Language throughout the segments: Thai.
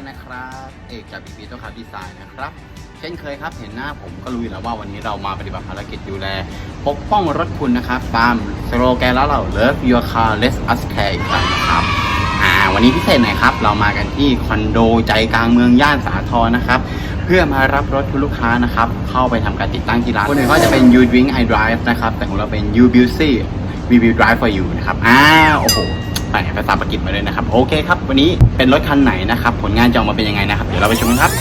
กันนะครับ เอกจากบีบีตัวคาดีไซน์นะครับ เช่นเคยครับเห็นหน้าผมก็รู้อยู่แล้วว่าวันนี้เรามาปฏิบัติภารกิจดูแล ปกป้องรถคุณนะครับ ตามสโลแกนแล้วเรา Love Your Car Less Us Care อีกครั้งนะครับอ่าวันนี้พิเศษหน่อยครับ เรามากันที่คอนโดใจกลางเมืองย่านสาทรนะครับ เพื่อมารับรถคุณลูกค้านะครับ เข้าไปทำการติดตั้งที่ร้านคนอื่นก็จะเป็น U Drink I Drive นะครับ แต่ของเราเป็น U Beauty We Will Drive for You นะครับอ้าวโอ้โห ใส่ภาษาอังกฤษมาเลยนะครับ โอเคครับ วันนี้เป็นรถคันไหนนะครับ ผลงานจะออกมาเป็นยังไงนะครับ เดี๋ยวเราไปชมกันครับ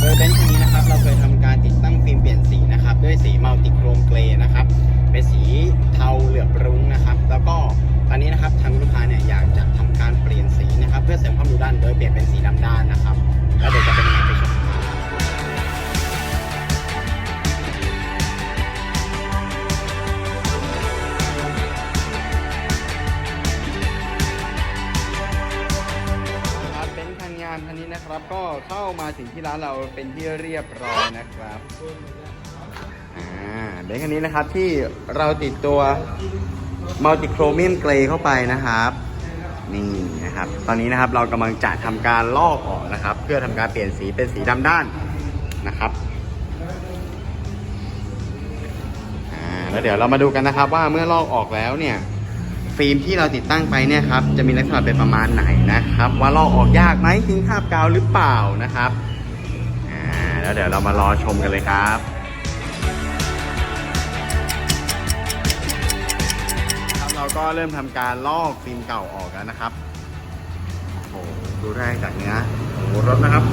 โดยเบนซ์คันนี้นะครับ เราเคยทำการติดตั้งฟิล์มเปลี่ยนสีนะครับ ด้วยสีมัลติโครมเกรย์นะครับ เป็นสีเทาเหลือบรุ้งนะครับ แล้วก็ตอนนี้นะครับทางลูกค้าเนี่ยอยากจะทำการเปลี่ยนสีนะครับ เพื่อเสริมความดูด้านโดยเปลี่ยนเป็นสีดำด้านนะครับ แล้วเดี๋ยวจะเป็นยังไงไป นคันนี้นะครับ ก็เข้ามาถึงที่ร้านเราเป็นที่เรียบร้อยนะครับอ่าเป็นคันนี้นะครับที่เราติดตัวมัลติโครเมียมเกรเข้าไปนะครับนี่นะครับ ตอนนี้นะครับเรากำลังจะทำการลอกออกนะครับ เพื่อทำการเปลี่ยนสีเป็นสีดำด้านนะครับอ่าแล้วเดี๋ยวเรามาดูกันนะครับว่าเมื่อลอกออกแล้วเนี่ย ฟิล์มที่เราติดตั้งไปเนี่ยครับจะมีลักษณะเป็นประมาณไหนนะครับ ว่าลอกออกยากไหมทิ้งคราบกาวหรือเปล่านะครับอ่าแล้วเดี๋ยวเรามารอชมกันเลยครับครับเราก็เริ่มทำการลอกฟิล์มเก่าออกแล้วนะครับโอ้โหดูได้จากเนื้อโอ้รถนะครับ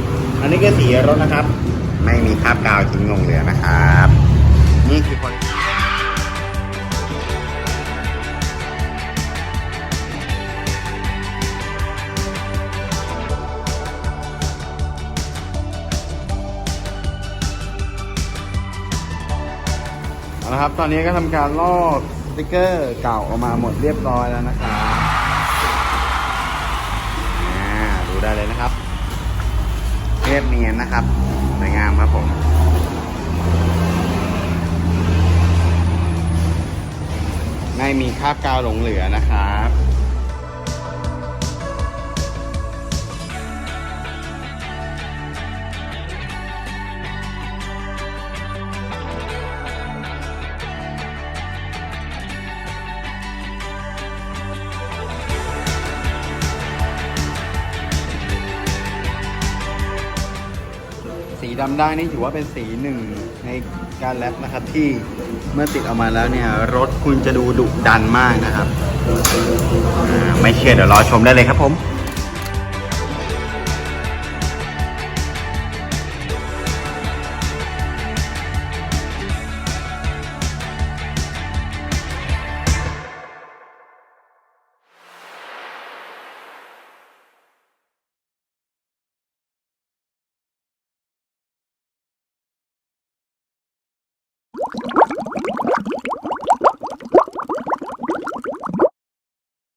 อันนี้ก็สีรถนะครับ ไม่มีคราบกาวทิ้งลงเหลือนะครับ นี่คือคน นะครับ ตอนนี้ก็ทำการลอกสติกเกอร์เก่าออกมาหมดเรียบร้อยแล้วนะครับอ่าดูได้เลยนะครับเรียบเนียนนะครับสวยงามครับผมไม่มีคราบกาวหลงเหลือนะครั ดำได้นี่ถือว่าเป็นสีหนึ่งในการแรปนะครับที่เมื่อติดออกมาแล้วเนี่ยรถคุณจะดูดุดันมากนะครับ ไม่เชื่อเดี๋ยวรอชมได้เลยครับผม